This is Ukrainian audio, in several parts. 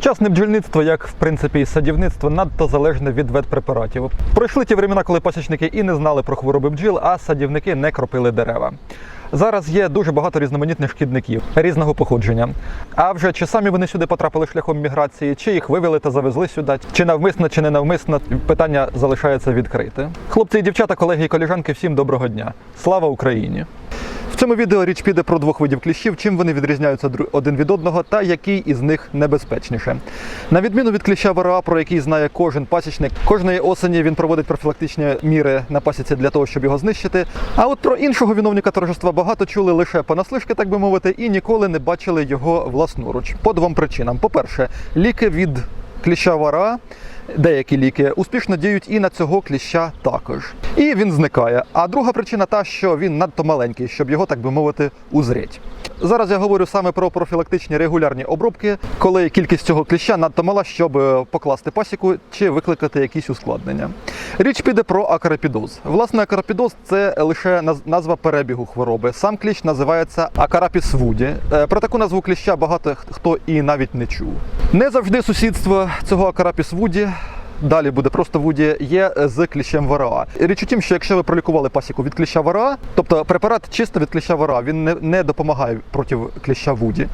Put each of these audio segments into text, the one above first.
Сучасне бджільництво, як в принципі і садівництво, надто залежне від ветпрепаратів. Пройшли ті времена, коли пасічники і не знали про хвороби бджіл, а садівники не кропили дерева. Зараз є дуже багато різноманітних шкідників різного походження. А вже чи самі вони сюди потрапили шляхом міграції, чи їх вивели та завезли сюди, чи навмисно, чи не навмисно, питання залишається відкрите. Хлопці і дівчата, колеги і коліжанки, всім доброго дня! Слава Україні! Цьому відео річ піде про двох видів кліщів, чим вони відрізняються один від одного та який із них небезпечніше. На відміну від кліща ворога, про який знає кожен пасічник, кожної осені він проводить профілактичні міри на пасіці для того, щоб його знищити. А от про іншого виновника торжества багато чули лише понаслишки, так би мовити, і ніколи не бачили його власноруч. По двом причинам: по-перше, ліки від кліща вора. Деякі ліки успішно діють і на цього кліща також. І він зникає. А друга причина та, що він надто маленький, щоб його, так би мовити, узріть. Зараз я говорю саме про профілактичні регулярні обробки, коли кількість цього кліща надто мала, щоб е, покласти пасіку чи викликати якісь ускладнення. Річ піде про акарапідоз. Власне, акарапідоз це лише назва перебігу хвороби. Сам кліщ називається акарапіс вуді. Е, Про таку назву кліща багато хто і навіть не чув. Не завжди сусідство цього акарапіс вуді Далі буде просто вуді є з кліщем ВРА. Річ у тім, що якщо ви пролікували пасіку від кліща ВРА, тобто препарат чисто від кліща ВРА, він не, не допомагає проти кліща вуді,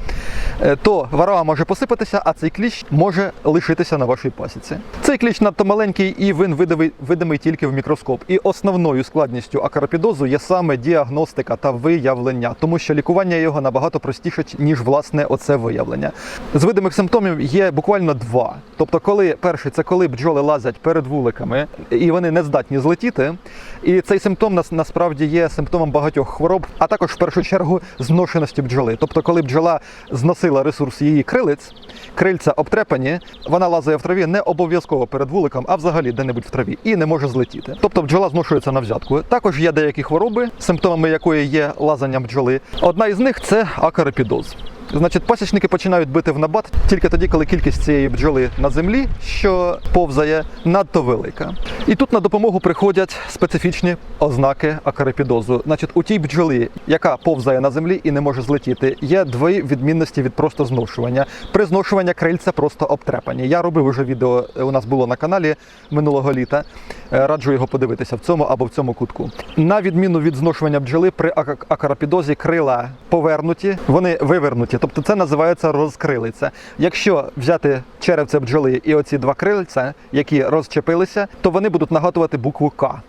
е, то ВРА може посипатися, а цей кліщ може лишитися на вашій пасіці. Цей кліщ надто маленький і він видимий, видимий тільки в мікроскоп. І основною складністю акарапідозу є саме діагностика та виявлення, тому що лікування його набагато простіше, ніж власне оце виявлення. З видимих симптомів є буквально два. Тобто, коли перший це коли бджоли лазять перед вуликами і вони не здатні злетіти. І цей симптом нас насправді є симптомом багатьох хвороб, а також в першу чергу зношеності бджоли. Тобто, коли бджола зносила ресурс її крилиць, крильця обтрепані, вона лазає в траві не обов'язково перед вуликом, а взагалі де-небудь в траві і не може злетіти. Тобто бджола зношується на взятку. Також є деякі хвороби, симптомами якої є лазання бджоли. Одна із них це акарапідоз. Значить, пасічники починають бити в набат тільки тоді, коли кількість цієї бджоли на землі, що повзає, надто велика. І тут на допомогу приходять специфічні ознаки акарипідозу. Значить, у тій бджоли, яка повзає на землі і не може злетіти, є дві відмінності від просто зношування. При зношуванні крильця просто обтрепані. Я робив уже відео, е, у нас було на каналі минулого літа. Е, Раджу його подивитися в цьому або в цьому кутку. На відміну від зношування бджоли, при акарапідозі крила повернуті, вони вивернуті. Тобто це називається розкрилиця. Якщо взяти черевце бджоли і оці два крильця, які розчепилися, то вони будуть нагадувати букву К.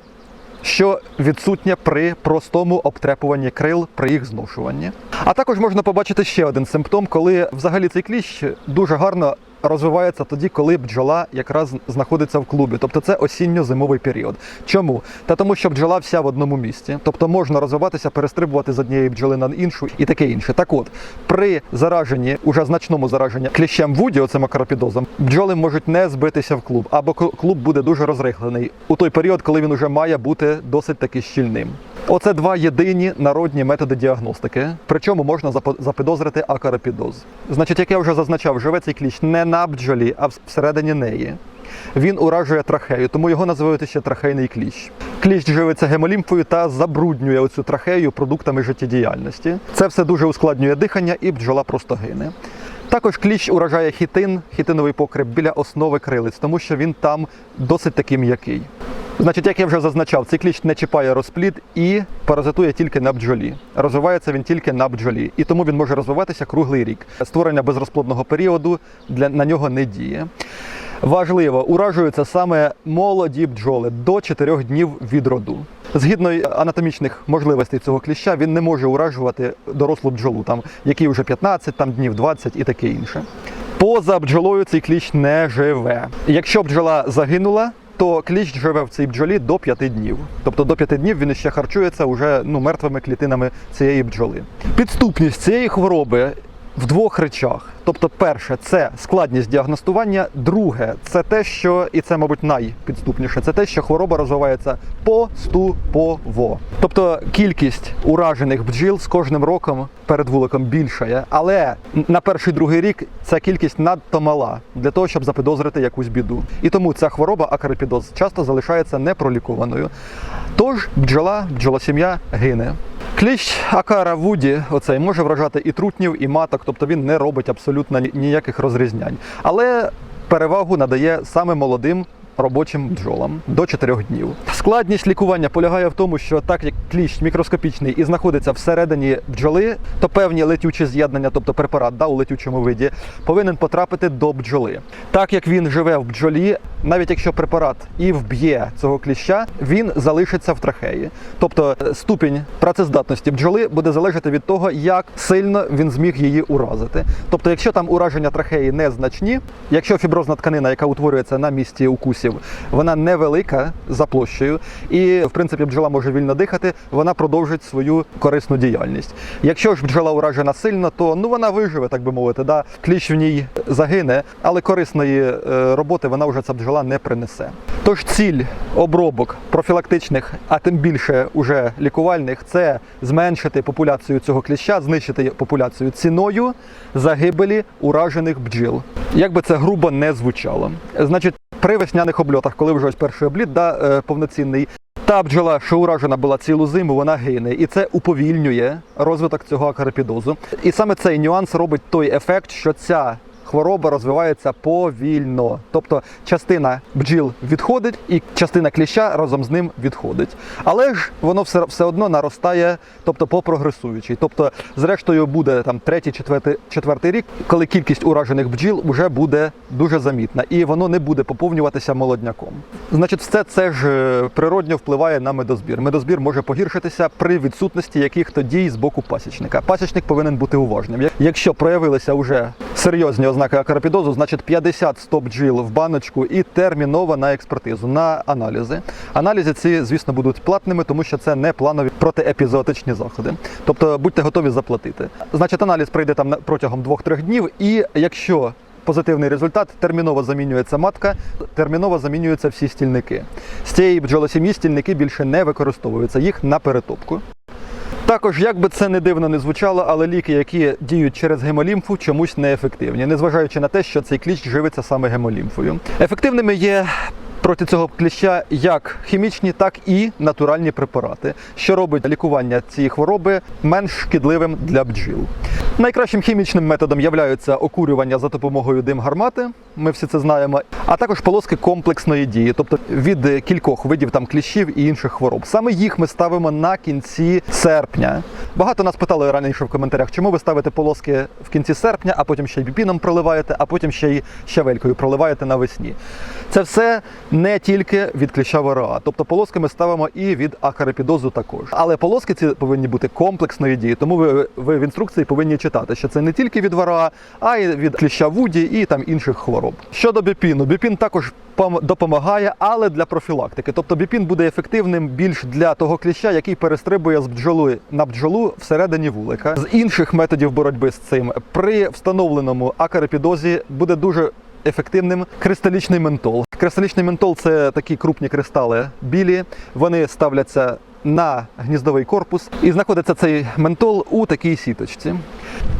Що відсутнє при простому обтрепуванні крил при їх зношуванні. А також можна побачити ще один симптом, коли взагалі цей кліщ дуже гарно розвивається тоді, коли бджола якраз знаходиться в клубі. Тобто це осінньо-зимовий період. Чому? Та тому, що бджола вся в одному місці. Тобто можна розвиватися, перестрибувати з однієї бджоли на іншу і таке інше. Так от, при зараженні, уже значному зараженні кліщем вуді, оцим акарапідозом, бджоли можуть не збитися в клуб, або клуб буде дуже розрихлений у той період, коли він уже має бути досить таки щільним. Оце два єдині народні методи діагностики. Причому можна запідозрити акарапідоз. Значить, як я вже зазначав, живе цей кліщ не на бджолі, а вс- всередині неї. Він уражує трахею, тому його називають ще трахейний кліщ. Кліщ живиться гемолімфою та забруднює оцю трахею продуктами життєдіяльності. Це все дуже ускладнює дихання, і бджола просто гине. Також кліщ уражає хітин, хітиновий покрив біля основи крилиць, тому що він там досить таки м'який. Значить, як я вже зазначав, цей кліщ не чіпає розплід і паразитує тільки на бджолі. Розвивається він тільки на бджолі, і тому він може розвиватися круглий рік. Створення безрозплодного періоду для на нього не діє. Важливо, уражуються саме молоді бджоли до 4 днів від роду. Згідно анатомічних можливостей цього кліща, він не може уражувати дорослу бджолу, там, якій вже 15 там, днів, 20 і таке інше. Поза бджолою цей кліщ не живе. Якщо бджола загинула, то кліщ живе в цій бджолі до 5 днів. Тобто до 5 днів він ще харчується уже ну, мертвими клітинами цієї бджоли. Підступність цієї хвороби в двох речах. Тобто, перше, це складність діагностування. Друге, це те, що і це, мабуть, найпідступніше, це те, що хвороба розвивається поступово. Тобто кількість уражених бджіл з кожним роком перед вуликом більшає, але на перший другий рік ця кількість надто мала для того, щоб запідозрити якусь біду. І тому ця хвороба акарипідоз часто залишається непролікованою. Тож бджола, бджолосім'я гине. Кліщ Акара Вуді оцей може вражати і трутнів, і маток, тобто він не робить абсолютно ніяких розрізнянь. Але перевагу надає саме молодим. Робочим бджолам до 4 днів. Складність лікування полягає в тому, що так як кліщ мікроскопічний і знаходиться всередині бджоли, то певні летючі з'єднання, тобто препарат да, у летючому виді, повинен потрапити до бджоли. Так як він живе в бджолі, навіть якщо препарат і вб'є цього кліща, він залишиться в трахеї. Тобто е, ступінь працездатності бджоли буде залежати від того, як сильно він зміг її уразити. Тобто, якщо там ураження трахеї незначні, якщо фіброзна тканина, яка утворюється на місці укусів, вона невелика за площею, і в принципі бджола може вільно дихати, вона продовжить свою корисну діяльність. Якщо ж бджола уражена сильно, то ну вона виживе, так би мовити. Да? Кліщ в ній загине, але корисної е, роботи вона вже ця бджола не принесе. Тож ціль обробок профілактичних, а тим більше уже лікувальних, це зменшити популяцію цього кліща, знищити популяцію ціною загибелі уражених бджіл. Як би це грубо не звучало. Значить, при весняних обльотах, коли вже ось перший обліт да, е, повноцінний, та бджола, що уражена була цілу зиму, вона гине, і це уповільнює розвиток цього акарапідозу. І саме цей нюанс робить той ефект, що ця хвороба розвивається повільно. Тобто частина бджіл відходить, і частина кліща разом з ним відходить. Але ж воно все, все одно наростає, тобто по прогресуючій. Тобто, зрештою, буде там третій, четвертий, четвертий рік, коли кількість уражених бджіл вже буде дуже замітна, і воно не буде поповнюватися молодняком. Значить, все це ж е, природньо впливає на медозбір. Медозбір може погіршитися при відсутності яких-то дій з боку пасічника. Пасічник повинен бути уважним. Якщо проявилися вже серйозні ознаки акарапідозу, значить 50-100 бджіл в баночку і терміново на експертизу, на аналізи. Аналізи ці, звісно, будуть платними, тому що це не планові протиепізоотичні заходи. Тобто будьте готові заплатити. Значить, аналіз пройде там протягом 2-3 днів, і якщо позитивний результат, терміново замінюється матка, терміново замінюються всі стільники. З цієї бджолосім'ї стільники більше не використовуються, їх на перетопку. Також, як би це не дивно не звучало, але ліки, які діють через гемолімфу, чомусь неефективні, незважаючи на те, що цей кліщ живиться саме гемолімфою. Ефективними є проти цього кліща як хімічні, так і натуральні препарати, що робить лікування цієї хвороби менш шкідливим для бджіл. Найкращим хімічним методом являються окурювання за допомогою дим-гармати. Ми всі це знаємо, а також полоски комплексної дії, тобто від кількох видів там кліщів і інших хвороб. Саме їх ми ставимо на кінці серпня. Багато нас питали раніше в коментарях, чому ви ставите полоски в кінці серпня, а потім ще й біпіном проливаєте, а потім ще й щавелькою проливаєте навесні. Це все не тільки від кліща ВРА, тобто полоски ми ставимо і від акарипідозу також. Але полоски ці повинні бути комплексної дії, тому ви, ви в інструкції повинні читати, що це не тільки від ВРА, а й від кліща Вуді і там інших хвороб. Щодо біпіну, біпін також допомагає, але для профілактики. Тобто біпін буде ефективним більш для того кліща, який перестрибує з бджоли на бджолу всередині вулика. З інших методів боротьби з цим при встановленому акарипідозі буде дуже ефективним кристалічний ментол. Кристалічний ментол це такі крупні кристали білі. Вони ставляться на гніздовий корпус і знаходиться цей ментол у такій сіточці.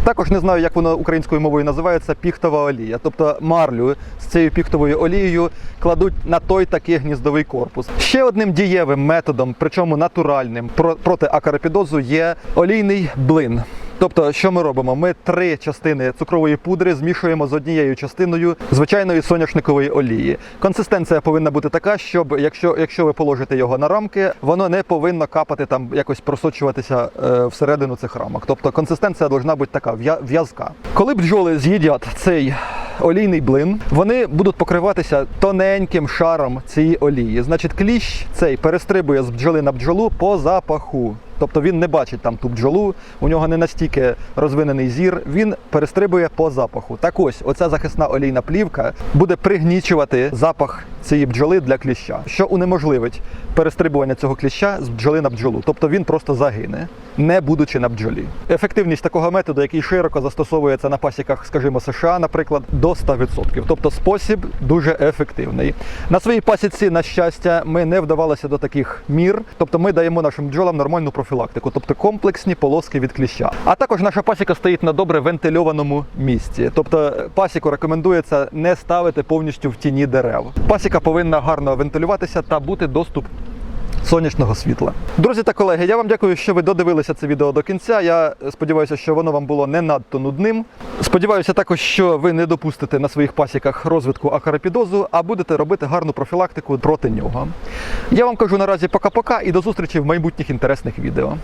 Також не знаю, як воно українською мовою називається піхтова олія. Тобто марлю з цією піхтовою олією кладуть на той такий гніздовий корпус. Ще одним дієвим методом, причому натуральним про- проти акарапідозу, є олійний блин. Тобто, що ми робимо? Ми три частини цукрової пудри змішуємо з однією частиною звичайної соняшникової олії. Консистенція повинна бути така, щоб якщо, якщо ви положите його на рамки, воно не повинно капати там, якось просочуватися е, всередину цих рамок. Тобто консистенція повинна бути така в'я- в'язка. Коли бджоли з'їдять цей олійний блин, вони будуть покриватися тоненьким шаром цієї олії. Значить, кліщ цей перестрибує з бджоли на бджолу по запаху. Тобто він не бачить там ту бджолу, у нього не настільки розвинений зір, він перестрибує по запаху. Так ось, оця захисна олійна плівка буде пригнічувати запах цієї бджоли для кліща, що унеможливить перестрибування цього кліща з бджоли на бджолу. Тобто він просто загине, не будучи на бджолі. Ефективність такого методу, який широко застосовується на пасіках, скажімо, США, наприклад, до 100%. Тобто спосіб дуже ефективний. На своїй пасіці, на щастя, ми не вдавалися до таких мір. Тобто ми даємо нашим бджолам нормальну профілактику, тобто комплексні полоски від кліща. А також наша пасіка стоїть на добре вентильованому місці. Тобто пасіку рекомендується не ставити повністю в тіні дерев. Пасіка повинна гарно вентилюватися та бути доступ сонячного світла. Друзі та колеги, я вам дякую, що ви додивилися це відео до кінця. Я сподіваюся, що воно вам було не надто нудним. Сподіваюся також, що ви не допустите на своїх пасіках розвитку акарапідозу, а будете робити гарну профілактику проти нього. Я вам кажу наразі пока-пока і до зустрічі в майбутніх інтересних відео.